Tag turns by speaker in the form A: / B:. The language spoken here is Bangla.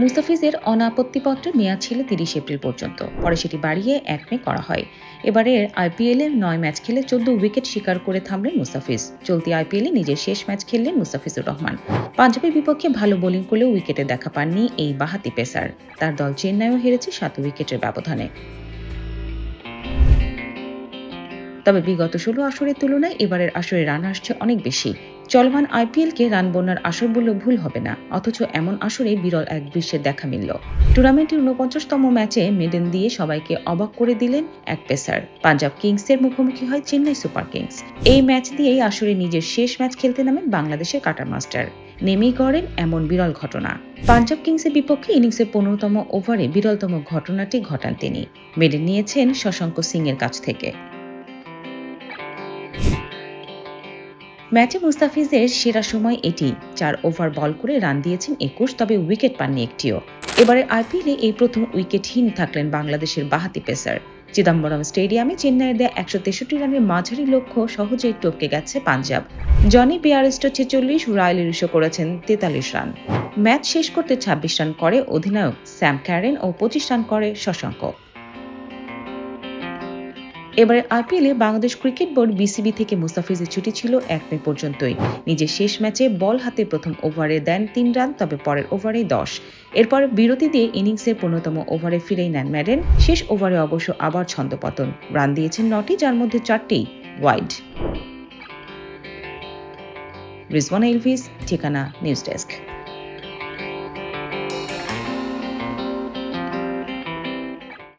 A: মুস্তাফিজের অনাপত্তিপত্রের মেয়াদ ছিল তিরিশ এপ্রিল পর্যন্ত। পরে সেটি বাড়িয়ে এক মে করা হয়। এবারের আইপিএলে নয় ম্যাচ খেলে চোদ্দ উইকেট শিকার করে থামলেন মুস্তাফিজ। চলতি আইপিএলে নিজের শেষ ম্যাচ খেললেন মুস্তাফিজুর রহমান। পাঞ্জাবের বিপক্ষে ভালো বোলিং করলেও উইকেটে দেখা পাননি এই বাহাতি পেসার। তার দল চেন্নাইও হেরেছে সাত উইকেটের ব্যবধানে। তবে বিগত ষোলো আসরের তুলনায় এবারের আসরে রান আসছে অনেক বেশি। চলমান আইপিএলকে রান বন্যার আসর বললেও ভুল হবে না, অথচ এমন আসরে বিরল এক দৃশ্যের দেখা মিলল। টুর্নামেন্টের উনপঞ্চাশতম ম্যাচে মেডেন দিয়ে সবাইকে অবাক করে দিলেন এক পেসার। পাঞ্জাব কিংসের মুখোমুখি হয় চেন্নাই সুপার কিংস। এই ম্যাচ দিয়েই আসরে নিজের শেষ ম্যাচ খেলতে নামেন বাংলাদেশের কাটার মাস্টার। নেমেই করেন এমন বিরল ঘটনা। পাঞ্জাব কিংসের বিপক্ষে ইনিংসের পনেরোতম ওভারে বিরলতম ঘটনাটি ঘটান তিনি। মেডেন নিয়েছেন শশাঙ্ক সিং এর কাছ থেকে। ম্যাচে মুস্তাফিজের সেরা সময় এটি, চার ওভার বল করে রান দিয়েছেন একুশ, তবে উইকেট পাননি একটিও। এবারের আইপিএলে এই প্রথম উইকেটহীন থাকলেন বাংলাদেশের বাহাতি পেসার। চিদম্বরম স্টেডিয়ামে চেন্নাইয়ের দেয়া একশো তেষট্টি রানের মাঝারি লক্ষ্য সহজেই টপকে গেছে পাঞ্জাব। জনি বিয়ারিস্টো ছেচল্লিশ রায়ল রিশো করেছেন তেতাল্লিশ রান। ম্যাচ শেষ করতে ছাব্বিশ রান করে অধিনায়ক স্যাম ক্যারেন ও পঁচিশ রান করে শশাঙ্ক। এবারে আইপিএলে বাংলাদেশ ক্রিকেট বোর্ড বিসিবি থেকে মুস্তাফিজের ছুটি ছিল এক মে পর্যন্তই। নিজের শেষ ম্যাচে বল হাতে প্রথম ওভারে দেন তিন রান, তবে পরের ওভারে দশ। এরপর বিরতি দিয়ে ইনিংসের পনেরোতম ওভারে ফিরেই নেন ম্যাডেন। শেষ ওভারে অবশ্য আবার ছন্দপতন। রান দিয়েছেন নটি, যার মধ্যে চারটি ওয়াইড। রিজওয়ানা এলভিস, ঠিকানা, নিউজ ডেস্ক।